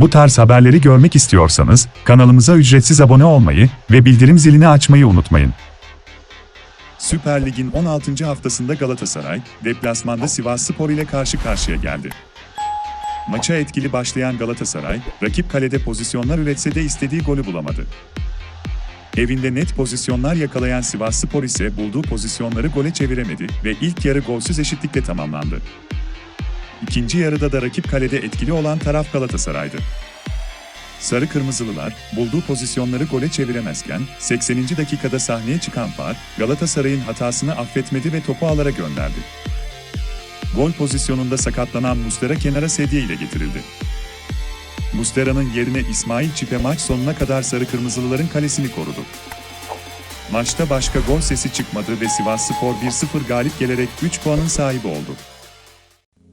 Bu tarz haberleri görmek istiyorsanız kanalımıza ücretsiz abone olmayı ve bildirim zilini açmayı unutmayın. Süper Lig'in 16. haftasında Galatasaray, deplasmanda Sivasspor ile karşı karşıya geldi. Maça etkili başlayan Galatasaray, rakip kalede pozisyonlar üretse de istediği golü bulamadı. Evinde net pozisyonlar yakalayan Sivasspor ise bulduğu pozisyonları gole çeviremedi ve ilk yarı golsüz eşitlikle tamamlandı. İkinci yarıda da rakip kalede etkili olan taraf Galatasaray'dı. Sarı Kırmızılılar, bulduğu pozisyonları gole çeviremezken, 80. dakikada sahneye çıkan Far, Galatasaray'ın hatasını affetmedi ve topu ağlara gönderdi. Gol pozisyonunda sakatlanan Mustera kenara sedye ile getirildi. Mustera'nın yerine İsmail Çipe maç sonuna kadar Sarı Kırmızılıların kalesini korudu. Maçta başka gol sesi çıkmadı ve Sivasspor 1-0 galip gelerek 3 puanın sahibi oldu.